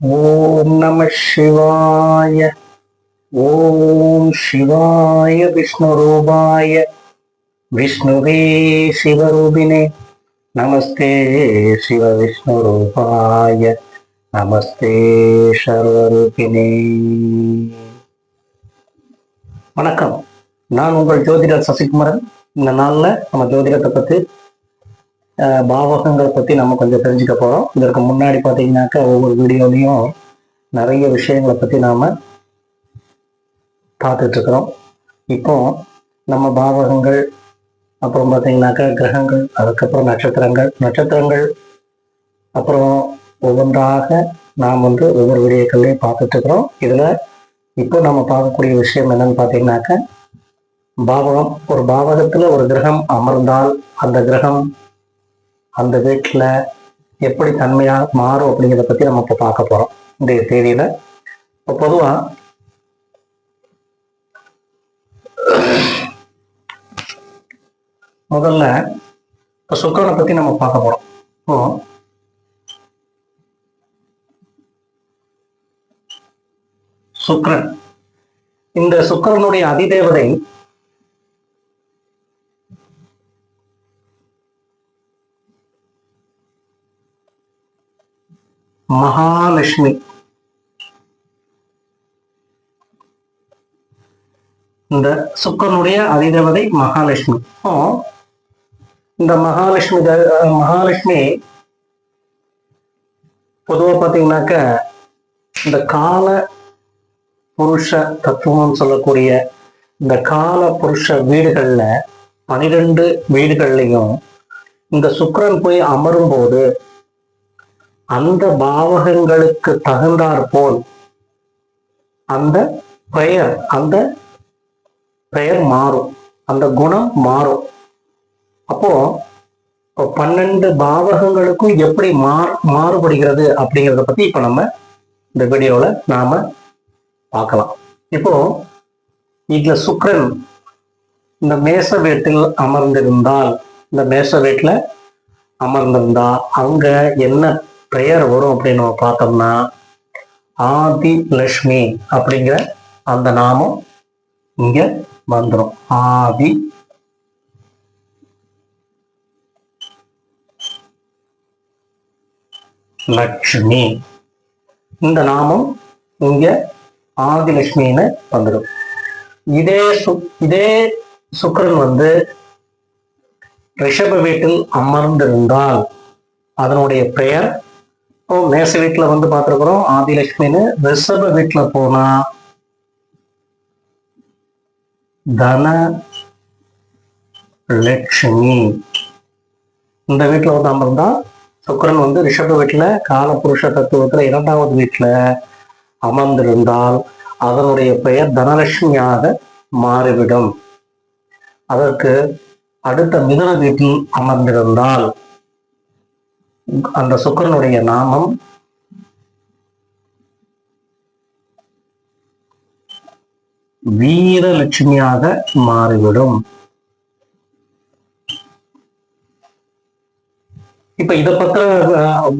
ஓம் நம சிவாய. ஓம் சிவாய விஷ்ணு ரூபாய விஷ்ணுவே சிவரூபினே. நமஸ்தே சிவ விஷ்ணு ரூபாய நமஸ்தே சர்வரூபினே. வணக்கம். நான் உங்கள் ஜோதிடர் சசிகுமரன். இந்த நாள்ல நம்ம ஜோதிடத்தை பற்றி பாவகங்களை பத்தி நம்ம கொஞ்சம் தெரிஞ்சுக்க போறோம். இதற்கு முன்னாடி பாத்தீங்கன்னாக்கா ஒவ்வொரு வீடியோலையும் நிறைய விஷயங்களை பத்தி நாம பார்த்துட்டு இருக்கிறோம். இப்போ நம்ம பாவகங்கள் அப்புறம் பார்த்தீங்கன்னாக்கா கிரகங்கள் அதுக்கப்புறம் நட்சத்திரங்கள். நட்சத்திரங்கள் அப்புறம் ஒவ்வொன்றாக நாம் வந்து ஒவ்வொரு வீடியோக்கள்லையும் பார்த்துட்டு இருக்கிறோம். இதுல இப்போ நம்ம பார்க்கக்கூடிய விஷயம் என்னன்னு பார்த்தீங்கன்னாக்கா பாவகம் ஒரு பாவகத்துல ஒரு கிரகம் அமர்ந்தால் அந்த கிரகம் அந்த வீட்டுல எப்படி தன்மையா மாறும் அப்படிங்கிறத பத்தி நம்ம இப்போ பார்க்க போறோம். இந்த தேதியில. இப்போ பொதுவா முதல்ல இப்போ சுக்கரனை பத்தி நம்ம பார்க்க போறோம். இப்போ சுக்ரன் இந்த சுக்கிரனுடைய அதிதேவதை மகாலட்சுமி. இந்த சுக்கரனுடைய அதிதேவதை மகாலட்சுமி. இந்த மகாலட்சுமி மகாலட்சுமி பொதுவா பாத்தீங்கன்னாக்க இந்த கால புருஷ தத்துவம் சொல்லக்கூடிய இந்த கால புருஷ வீடுகள்ல பனிரெண்டு வீடுகள்லையும் இந்த சுக்கிரன் போய் அமரும் போது அந்த பாவகங்களுக்கு தகுந்தாற் போல் அந்த பெயர் அந்த பெயர் மாறும். அந்த குணம் மாறும். அப்போ பன்னெண்டு பாவகங்களுக்கும் எப்படி மாறு மாறுபடுகிறது அப்படிங்கிறத பத்தி இப்ப நம்ம இந்த வீடியோல நாம பார்க்கலாம். இப்போ இதுல சுக்கிரன் இந்த மேச வீட்டில் அமர்ந்திருந்தால் இந்த மேச வீட்டுல அமர்ந்திருந்தா அங்க என்ன பெயர் வரும் அப்படின்னு நம்ம பார்த்தோம்னா ஆதி லட்சுமி அப்படிங்கிற அந்த நாமம் இங்க வந்துடும் ஆதி லட்சுமி இந்த நாமம் இங்க ஆதிலட்சுமின்னு வந்துடும் இதே சு இதே சுக்கரன் வந்து ரிஷப வீட்டில் அமர்ந்திருந்தால் அதனுடைய பெயர் இப்போ மேச வீட்டுல வந்து பார்த்திருக்கிறோம் ஆதிலட்சுமின்னு ரிஷப வீட்டுல போனா தன லட்சுமி இந்த வீட்டுல வந்து அமர்ந்தா சுக்கரன் வந்து ரிஷப வீட்டுல காலபுருஷ தத்துவத்துல இரண்டாவது வீட்டுல அமர்ந்திருந்தால் அதனுடைய பெயர் தனலட்சுமியாக மாறிவிடும். அதற்கு அடுத்த மிதன வீட்டில் அமர்ந்திருந்தால் அந்த சுக்கரனுடைய நாமம் வீரலட்சுமியாக மாறிவிடும். இப்ப இத பத்திர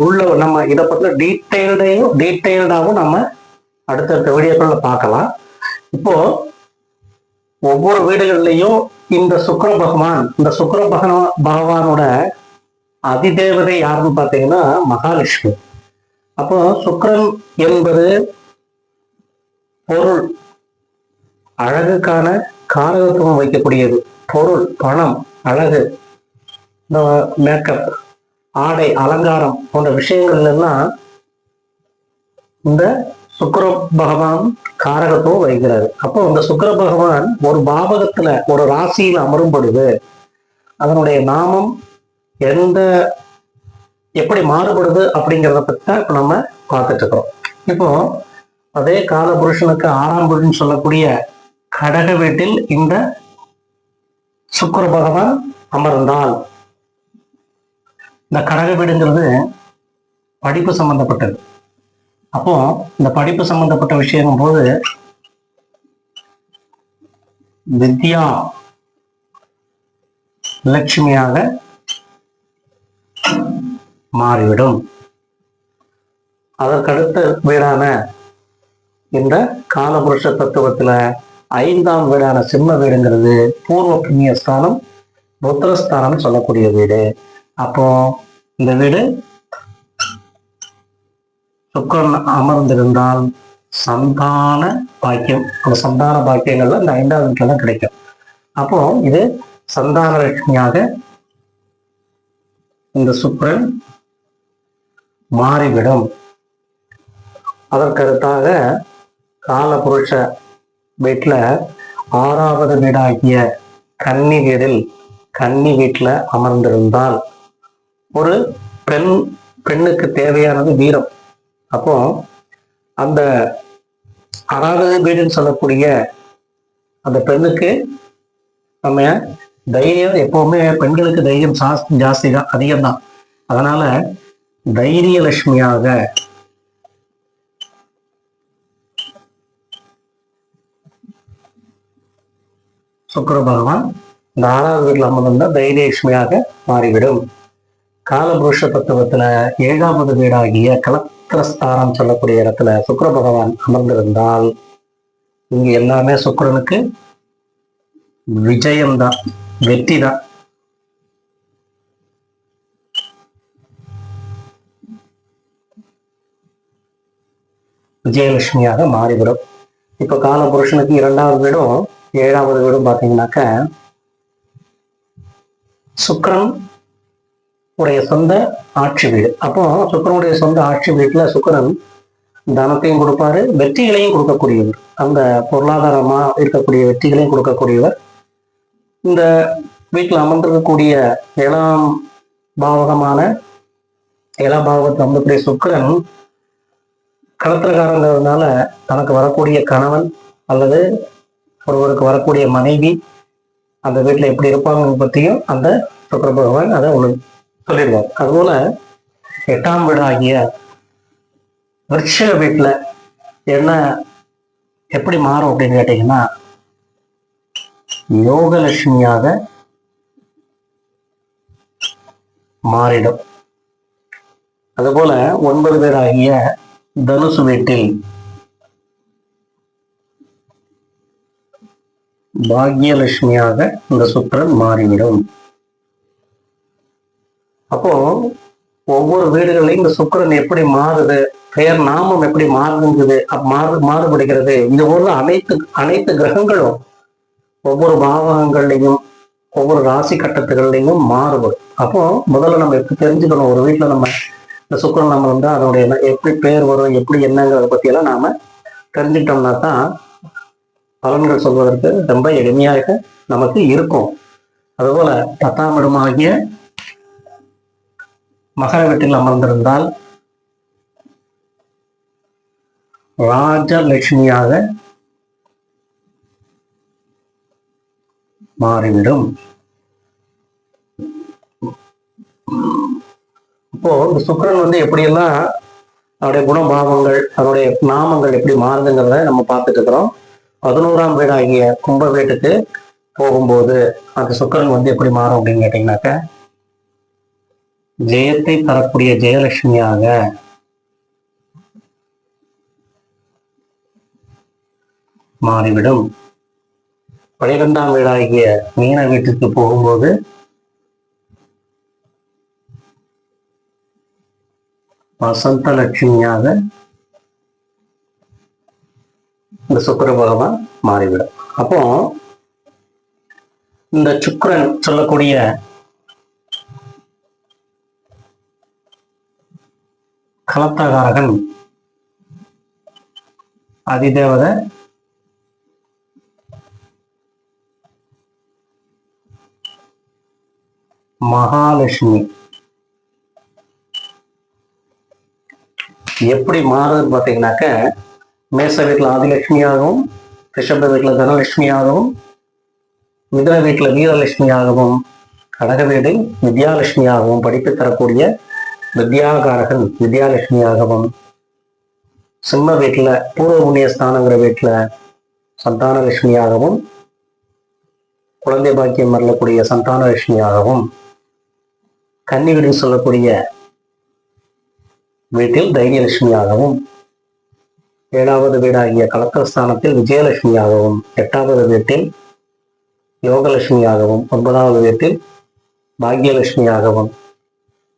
உள்ள நம்ம இத பத்திர டீட்டெயில்டையும் டீட்டெயில்டாவும் நம்ம அடுத்தடுத்த வீடியோக்கள்ல பார்க்கலாம். இப்போ ஒவ்வொரு வீடுகள்லையும் இந்த சுக்கர பகவான் இந்த சுக்கர பகவான் பகவானோட அதிதேவதை யாருன்னு பார்த்தீங்கன்னா மகாலட்சுமி. அப்போ சுக்கிரன் என்பது பொருள். அழகுக்கான காரகத்துவம் வைக்கக்கூடியது. பொருள் பணம் அழகு இந்த மேக்கப் ஆடை அலங்காரம் போன்ற விஷயங்கள் எல்லாம் இந்த சுக்கர பகவான் காரகத்துவம் வைக்கிறாரு அப்போ இந்த சுக்கர பகவான் ஒரு பாவகத்துல ஒரு ராசியில் அமரும் பொழுது அதனுடைய நாமம் எந்த எப்படி மாறுபடுது அப்படிங்கிறத பத்தி தான் இப்போ நம்ம பார்த்துட்டு இருக்கிறோம். இப்போ அதே கால புருஷனுக்கு ஆறாம் வீடுன்னு சொல்லக்கூடிய கடக வீட்டில் இந்த சுக்கர பகவான் அமர்ந்தான் இந்த கடக வீடுங்கிறது படிப்பு சம்பந்தப்பட்டது. அப்போ இந்த படிப்பு சம்பந்தப்பட்ட விஷயங்கும் போது வித்யா லட்சுமியாக மாறிவிடும். அதற்கடுத்த வீடான இந்த காலபுருஷ தத்துவத்துல ஐந்தாம் வீடான சிம்ம வீடுங்கிறது பூர்வ புண்ணிய ஸ்தானம் புத்திரஸ்தானம் சொல்லக்கூடிய வீடு. அப்போ இந்த வீடு சுக்கரன் அமர்ந்திருந்தால் சந்தான பாக்கியம். அந்த சந்தான பாக்கியங்கள்ல இந்த ஐந்தாவது வீட்டுல கிடைக்கும். அப்போ இது சந்தான லட்சுமியாக இந்த சுக்கரன் மாறிவிடும். அதற்கடுத்தாக காலபுருஷ வீட்டுல ஆறாவது வீடாகிய கன்னி வீடில் கன்னி வீட்டுல அமர்ந்திருந்தால் ஒரு பெண் பெண்ணுக்கு தேவையானது வீரம். அப்போ அந்த ஆறாவது வீடுன்னு சொல்லக்கூடிய அந்த பெண்ணுக்கு நம்ம தைரியம் எப்பவுமே பெண்களுக்கு தைரியம் ஜாஸ்தி ஜாஸ்தி தான் அதிகம்தான். அதனால தைரியலட்சுமியாக. சுக்கர பகவான் இந்த ஆறாவது வீட்டில் அமர்ந்திருந்தா தைரியலட்சுமியாக மாறிவிடும். காலபுருஷ தத்துவத்துல ஏழாவது வீடாகிய கலத்திரஸ்தானம் சொல்லக்கூடிய இடத்துல சுக்கர பகவான் அமர்ந்திருந்தால் இங்க எல்லாமே சுக்கரனுக்கு விஜயம்தான் வெற்றி தான் விஜயலட்சுமியாக மாறிவிடும். இப்ப காலபுருஷனுக்கு இரண்டாவது வீடும் ஏழாவது வீடும் பாத்தீங்கன்னாக்க சுக்கிரன் உடைய சொந்த ஆட்சி வீடு. அப்போ சுக்கரனுடைய சொந்த ஆட்சி வீட்டுல சுக்கரன் தனத்தையும் கொடுப்பாரு வெற்றிகளையும் கொடுக்கக்கூடியவர். அந்த பொருளாதாரமா இருக்கக்கூடிய வெற்றிகளையும் கொடுக்கக்கூடியவர். இந்த வீட்டில் அமர்ந்திருக்கக்கூடிய ஏழாம் பாவகமான ஏழாம் பாவகத்தில் அமர்ந்தக்கூடிய சுக்கரன் களத்திரக்காரங்கிறதுனால தனக்கு வரக்கூடிய கணவன் அல்லது ஒருவருக்கு வரக்கூடிய மனைவி அந்த வீட்டில் எப்படி இருப்பாங்க பற்றியும் அந்த சுக்கர பகவான் அதை உங்களுக்கு சொல்லிடுவார் அதுபோல எட்டாம் வீடாகிய விருட்சக வீட்டில் என்ன எப்படி மாறும் அப்படின்னு கேட்டீங்கன்னா யோகலட்சுமியாக மாறிடும். அதுபோல ஒன்பது பேராகிய தனுசு வீட்டில் பாக்யலட்சுமியாக இந்த சுக்கிரன் மாறிவிடும். அப்போ ஒவ்வொரு வீடுகளையும் இந்த சுக்கிரன் எப்படி மாறுது பெயர் நாமம் எப்படி மாறுதுங்குது மாறு மாறுபடுகிறது இது போல அனைத்து அனைத்து கிரகங்களும் ஒவ்வொரு பாவகங்கள்லையும் ஒவ்வொரு ராசி கட்டத்துகள்லையும் மாறுபடும். அப்போ முதல்ல நம்ம எப்படி தெரிஞ்சுக்கணும் ஒரு வீட்டுல நம்ம இந்த சுக்கரன் நம்ம வந்து அதனுடைய எப்படி பேர் வரும் எப்படி என்னங்கிறத பத்தி எல்லாம் நாம தெரிஞ்சுக்கிட்டோம்னா தான் பலன்கள் சொல்வதற்கு ரொம்ப எளிமையாக நமக்கு இருக்கும். அதுபோல பத்தாம் இடமாகிய மகர வீட்டில் அமர்ந்திருந்தால் ராஜலட்சுமியாக மாறிவிடும். இப்போ இந்த சுக்கிரன் வந்து எப்படியெல்லாம் அவருடைய குணபாவங்கள் அவருடைய நாமங்கள் எப்படி மாறுதுங்கிறத நம்ம பார்த்துட்டு இருக்கிறோம். பதினோராம் வீடாகிய கும்ப வீட்டுக்கு போகும்போது அந்த சுக்கரன் வந்து எப்படி மாறும் அப்படின்னு கேட்டீங்கன்னாக்க ஜெயத்தை தரக்கூடிய ஜெயலட்சுமியாக மாறிவிடும். பனிரெண்டாம் வீடாகிய மீன வீட்டுக்கு போகும்போது வசந்த லட்சுமியாக இந்த சுக்கர பகவான் மாறிவிடும். அப்போ இந்த சுக்கரன் சொல்லக்கூடிய கலத்தகாரகன் அதிதேவத மகாலட்சுமி. எப்படி மாறுதுன்னு பார்த்தீங்கன்னாக்க மேச வீட்டில் ஆதிலட்சுமியாகவும் ரிஷப வீட்டில் தனலட்சுமியாகவும் மிதுன வீட்டில் வீரலட்சுமியாகவும் கடக வீடு வித்யாலட்சுமியாகவும் படிப்பு தரக்கூடிய வித்யாகாரகன் வித்யாலட்சுமியாகவும் சிம்ம வீட்டில் பூர்வ புண்ணிய ஸ்தானங்கிற வீட்டில் சந்தானலட்சுமியாகவும் குழந்தை பாக்கியம் வரலக்கூடிய சந்தானலட்சுமியாகவும் கன்னி வீடுன்னு சொல்லக்கூடிய வீட்டில் தைரியலட்சுமியாகவும் ஏழாவது வீடாகிய கலக்கஸ்தானத்தில் விஜயலட்சுமியாகவும் எட்டாவது வீட்டில் யோகலட்சுமியாகவும் ஒன்பதாவது வீட்டில் பாக்யலட்சுமியாகவும்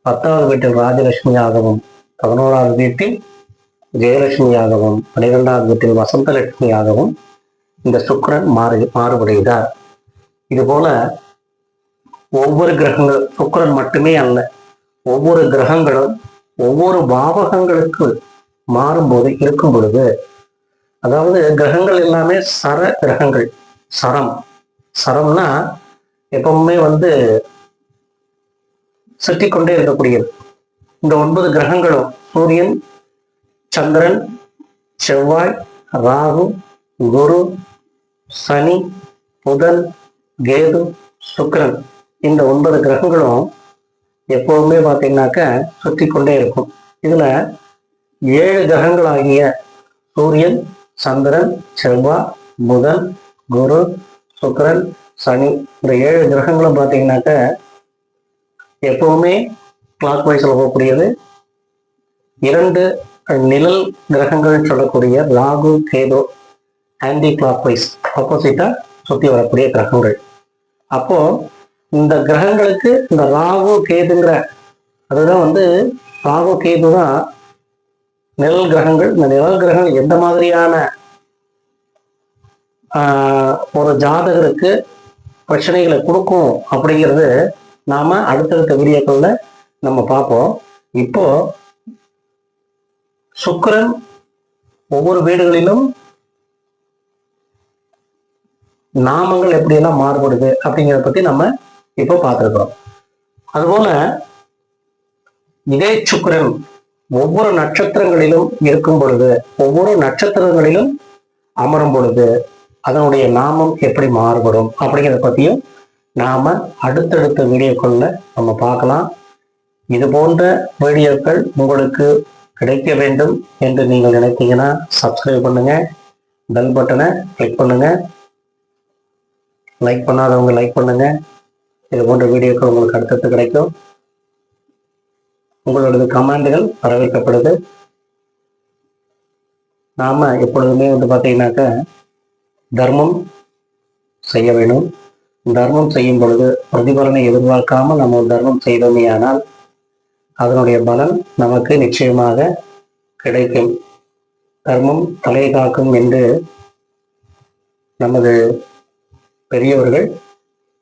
பத்தாவது வீட்டில் ராஜலட்சுமியாகவும் பதினோராவது வீட்டில் ஜெயலட்சுமியாகவும் பனிரெண்டாவது வீட்டில் வசந்தலட்சுமியாகவும் இந்த சுக்கிரன் மாறு மாறுபடுகிறார். இது போல ஒவ்வொரு கிரகங்கள் சுக்கரன் மட்டுமே அல்ல ஒவ்வொரு கிரகங்களும் ஒவ்வொரு பாவகங்களுக்கு மாறும்போது இருக்கும் பொழுது அதாவது கிரகங்கள் எல்லாமே சர கிரகங்கள் சரம். சரம்னா எப்பவுமே வந்து சுற்றி கொண்டே இருக்கக்கூடியது. இந்த ஒன்பது கிரகங்களும் சூரியன் சந்திரன் செவ்வாய் ராகு குரு சனி புதன் கேது சுக்கரன். இந்த ஒன்பது கிரகங்களும் எப்போவுமே பார்த்தீங்கன்னாக்க சுற்றி கொண்டே இருக்கும். இதுல ஏழு கிரகங்களாகிய சூரியன் சந்திரன் செவ்வாய் புதன் குரு சுக்கரன் சனி இந்த ஏழு கிரகங்களும் பார்த்தீங்கன்னாக்க எப்பவுமே கிளாக் வைஸில் போகக்கூடியது. இரண்டு நிழல் கிரகங்கள் சொல்லக்கூடிய Rahu Ketu anticlockwise ஆப்போசிட்டா சுற்றி வரக்கூடிய கிரகங்கள். அப்போ இந்த கிரகங்களுக்கு இந்த ராகு கேதுங்கிற அதுதான் வந்து ராகு கேது தான் நிழல் கிரகங்கள். இந்த நிழல் கிரகங்கள் எந்த மாதிரியான ஆஹ், ஒரு ஜாதகருக்கு பிரச்சனைகளை கொடுக்கும் அப்படிங்கிறது நாம அடுத்தடுத்த வீடியோக்கள்ல நம்ம பார்ப்போம். இப்போ சுக்கிரன் ஒவ்வொரு வீடுகளிலும் நாமங்கள் எப்படியெல்லாம் மாறுபடுது அப்படிங்கிறத பத்தி நம்ம இப்போ பார்த்துருக்கோம் அதுபோல இதே சுக்கிரன் ஒவ்வொரு நட்சத்திரங்களிலும் இருக்கும் பொழுது ஒவ்வொரு நட்சத்திரங்களிலும் அமரும் பொழுது அதனுடைய நாமம் எப்படி மாறுபடும் அப்படிங்கிறத பத்தியும் நாம அடுத்தடுத்த வீடியோக்கள்ல நம்ம பார்க்கலாம். இது போன்ற வீடியோக்கள் உங்களுக்கு கிடைக்க வேண்டும் என்று நீங்கள் நினைத்தீங்கன்னா சப்ஸ்கிரைப் பண்ணுங்க பெல் பட்டனை கிளிக் பண்ணுங்க. லைக் பண்ணாதவங்க லைக் பண்ணுங்க. இது போன்ற வீடியோக்கள் உங்களுக்கு அடுத்தடுத்து கிடைக்கும். உங்களோட கமாண்டுகள் வரவேற்கப்படுது. நாம எப்பொழுதுமே வந்து பார்த்தீங்கன்னாக்க தர்மம் செய்ய வேண்டும். தர்மம் செய்யும் பொழுது பிரதிபலனை எதிர்பார்க்காமல் நம்ம தர்மம் செய்தோமே ஆனால் அதனுடைய பலன் நமக்கு நிச்சயமாக கிடைக்கும். தர்மம் தலை காக்கும் என்று நமது பெரியவர்கள்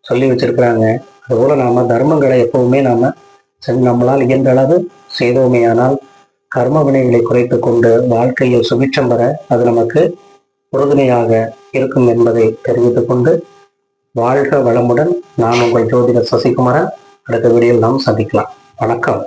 சொல்லி வச்சிருக்கிறாங்க. அதுபோல நாம தர்மங்களை எப்பவுமே நாம நம்மளால் இயன்ற அளவு செய்தோமேயானால் கர்ம வினைகளை குறைத்து கொண்டு வாழ்க்கையில் சுபிட்சம் பெற அது நமக்கு உறுதுணையாக இருக்கும் என்பதை தெரிவித்துக் கொண்டு வாழ்க வளமுடன். நான் உங்கள் ஜோதிடர் சசிகுமாரன். அடுத்த வீடியோவில் நாம் சந்திக்கலாம். வணக்கம்.